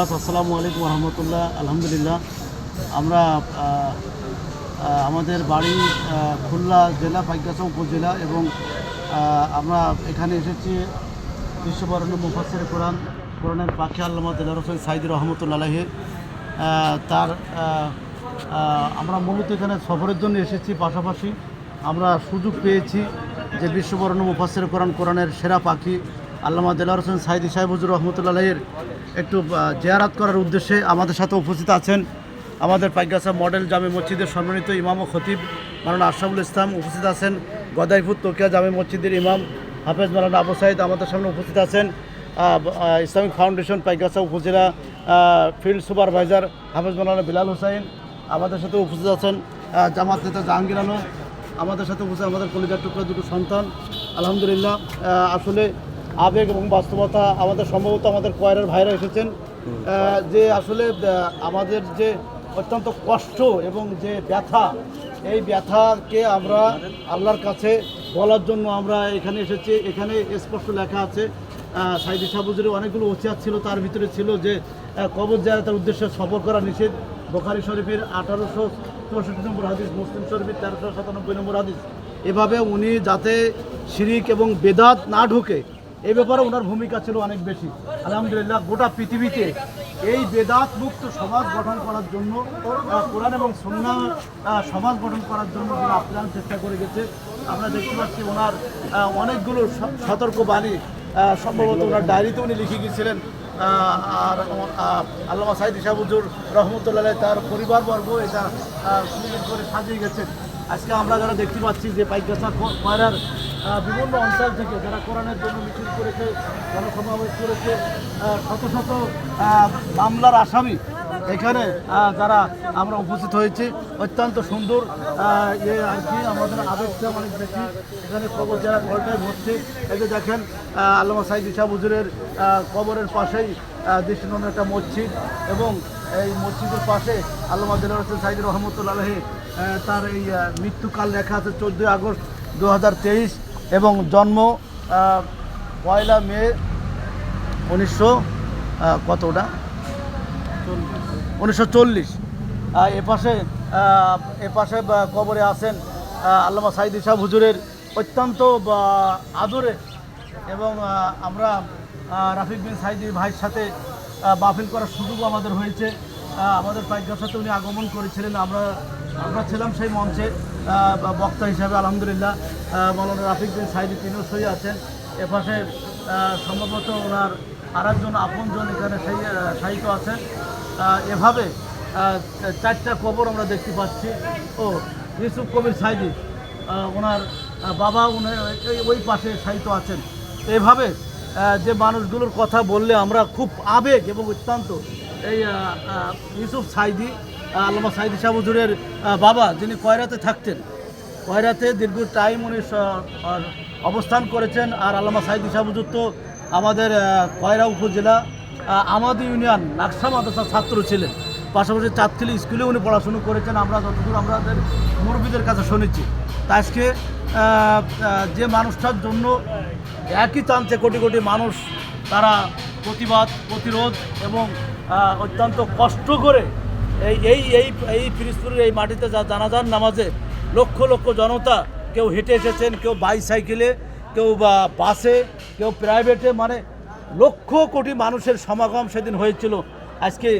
বাস, আসসালামু আলাইকুম রহমতুল্লাহ আলহামদুলিল্লাহ। আমরা আমাদের বাড়ি খুলনা জেলা পাইকাসা উপজেলা এবং আমরা এখানে এসেছি বিশ্ববরণ্য মুফাসের কোরআন, কোরআনের পাখি আল্লামা দিল রসুল সাইদ রহমতুল্লাহে তার আমরা মূলত এখানে সফরের জন্য এসেছি, পাশাপাশি আমরা সুযোগ পেয়েছি যে বিশ্ববরণ্য মুফাসের কোরআন, কোরআনের সেরা পাখি আল্লামা দেলার হোসেন সাইদি সাহেব হুজুর রহমতুল্লাহের একটু জেয়ারাত করার উদ্দেশ্যে আমাদের সাথে উপস্থিত আছেন আমাদের পাইগাছা মডেল জামে মসজিদের সম্মানিত ইমাম ও খতিব মারানা আশরাফুল ইসলাম উপস্থিত আছেন, গদাইপুর তোকিয়া জামে মসজিদের ইমাম হাফেজ মারানা আবু সাইদ আমাদের সামনে উপস্থিত আছেন ইসলামিক ফাউন্ডেশন পাইগাছা উপজেলা ফিল্ড সুপারভাইজার হাফেজ মারানা বিলাল হোসাইন আমাদের সাথে উপস্থিত আছেন জামাত নেতা জাহাঙ্গীর আলম আমাদের সাথে উপস্থিত, আমাদের কলিজার টুকরা দুটো সন্তান, আলহামদুলিল্লাহ আসলে আবেগ এবং বাস্তবতা আমাদের সম্ভবত আমাদের কয়রার ভাইরা এসেছেন। যে আসলে আমাদের যে অত্যন্ত কষ্ট এবং যে ব্যথা এই ব্যথাকে আমরা আল্লাহর কাছে বলার জন্য আমরা এখানে এসেছি। এখানে স্পষ্ট লেখা আছে সাইদি সাবুজুরের অনেকগুলো ওসিয়াত ছিল তার ভিতরে ছিল যে কবর জায়াতের উদ্দেশ্যে সফর করা নিষেধ। বোখারি শরীফের আঠারোশো চৌষট্টি নম্বর হাদিস মুসলিম শরীফের তেরোশো সাতানব্বই নম্বর হাদিস। এভাবে উনি যাতে শিরিক এবং বেদাত না ঢোকে এই ব্যাপারে ওনার ভূমিকা ছিল অনেক বেশি। আলহামদুলিল্লাহ গোটা পৃথিবীতে এই বেদাত মুক্ত সমাজ গঠন করার জন্য কোরআন এবং সন্না সমাজ গঠন করার জন্য ওনারা আপ্রাণ চেষ্টা করে গেছে। আমরা দেখতে পাচ্ছি ওনার অনেকগুলো স- সতর্ক বাণী সম্ভবত ওনার ডায়েরিতে উনি লিখে গিয়েছিলেন। আর আল্লামা সাইদ ইসাবুজুর রহমতুল্লাহ তার পরিবারবর্গ এটা করে সাজিয়ে গেছেন। আজকে আমরা যারা দেখতে পাচ্ছি যে পাইকাসা কয়রার আহ, বিভিন্ন অঞ্চল থেকে যারা কোরআনের জন্য মিছিল করেছে, জনসমাবেশ করেছে শত শত মামলার আসামি এখানে যারা আমরা উপস্থিত হয়েছি। অত্যন্ত সুন্দর ইয়ে আর কি, আমাদের আবেগটা অনেক বেশি। এখানে কবর যারা কলটায় ভরছে এই যে দেখেন আল্লামা সাইদ ইসা হুজুরের কবরের পাশেই দৃষ্টিনন্দন একটা মসজিদ এবং এই মসজিদের পাশে আল্লামা দিলার হোসেন সাইদ রহমতুল্লাহ তার এই মৃত্যুকাল লেখা আছে চোদ্দোই আগস্ট দু হাজার তেইশ। এবং জন্ম পয়লা মে উনিশশো আহ, কত ওটা? উনিশশো চল্লিশ। এপাশে এপাশে কবরে আছেন আল্লামা সাইদ ইসাহ হুজুরের অত্যন্ত আদরে এবং আমরা রাফিক বিন সাইদি ভাইয়ের সাথে বাফিল করার সুযোগও আমাদের হয়েছে। আমাদের পাইকার সাথে উনি আগমন করেছিলেন। আমরা আমরা ছিলাম সেই মঞ্চে বক্তা হিসাবে আলহামদুলিল্লাহ মৌলানা রাফিক বিন সাইদি, তিনিও সই আছেন। এপাশে সম্ভবত ওনার আর একজন আপনজন এখানে সেই সাহিত্য আছেন। এভাবে চারটা কবর আমরা দেখতে পাচ্ছি। ও, ইউসুফ কবির সাইদি ওনার বাবা উনি, ওই- পাশে সাহিত্য আছেন। এভাবে যে মানুষগুলোর কথা বললে আমরা খুব আবেগ এবং অত্যন্ত। এই ইউসুফ সাইদি আল্লামা সাইদি শাহ হুজুরের বাবা যিনি কয়রাতে থাকতেন, কয়রাতে দীর্ঘ টাইম উনি অবস্থান করেছেন। আর আল্লামা সাইদ ইসাবুজুর তো আমাদের কয়রা উপজেলা আমাদের ইউনিয়ন নাকশা মাদ্রাসার ছাত্র ছিলেন। পাশাপাশি চাঁদখিলি স্কুলে উনি পড়াশুনো করেছেন। আমরা যতদূর আমাদের মুরব্বীদের কাছে শুনেছি। তা আজকে যে মানুষটার জন্য একই চান্সে কোটি কোটি মানুষ তারা প্রতিবাদ, প্রতিরোধ এবং অত্যন্ত কষ্ট করে এই এই এই এই পিরিজপুরের এই মাটিতে যা জানাজার নামাজে লক্ষ লক্ষ জনতা কেউ হেঁটে এসেছেন, কেউ বাইসাইকেলে, কেউ বা বাসে, কেউ প্রাইভেটে মানে লক্ষ কোটি মানুষের সমাগম সেদিন হয়েছিল। আজকে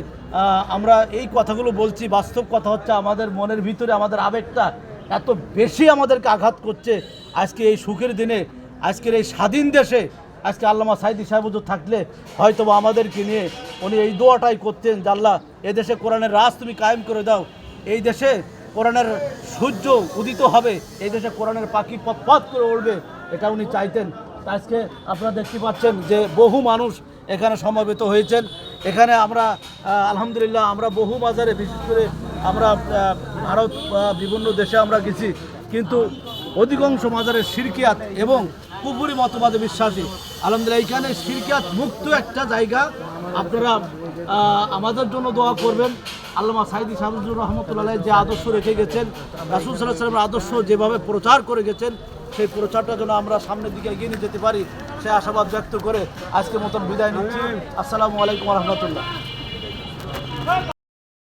আমরা এই কথাগুলো বলছি, বাস্তব কথা হচ্ছে আমাদের মনের ভিতরে আমাদের আবেগটা এত বেশি আমাদেরকে আঘাত করছে। আজকে এই সুখের দিনে, আজকের এই স্বাধীন দেশে আজকে আল্লামা সাইদি সাহেবুজুর থাকলে হয়তো আমাদেরকে নিয়ে উনি এই দোয়াটাই করতেন যে আল্লাহ এদেশে কোরআনের রাজ তুমি কায়েম করে দাও। এই দেশে কোরআনের সূর্য উদিত হবে এই দেশে কোরআনের পাখি পথ পথ করে উঠবে এটা উনি চাইতেন। আজকে আপনারা দেখতে পাচ্ছেন যে বহু মানুষ এখানে সমবেত হয়েছেন। এখানে আমরা আলহামদুলিল্লাহ আমরা বহু বাজারে বিশেষ করে আমরা ভারত বিভিন্ন দেশে আমরা গেছি। কিন্তু অধিকাংশ মাজারের সিরকিয়াত এবং পুকুরি মতবাদে বিশ্বাসী। আলহামদুলিল্লাহ এখানে সিরকিয়াত মুক্ত একটা জায়গা। আপনারা আমাদের জন্য দোয়া করবেন। আল্লামা সাইদি সাহুজুর রহমতুল্লাহ যে আদর্শ রেখে গেছেন, রাসুল সাল্লাহ সাল্লামের আদর্শ যেভাবে প্রচার করে গেছেন, সেই প্রচারটা যেন আমরা সামনের দিকে এগিয়ে নিয়ে যেতে পারি, সে আশাবাদ ব্যক্ত করে আজকের মতন বিদায় নিচ্ছি। আসসালামু আলাইকুম রহমতুল্লাহ।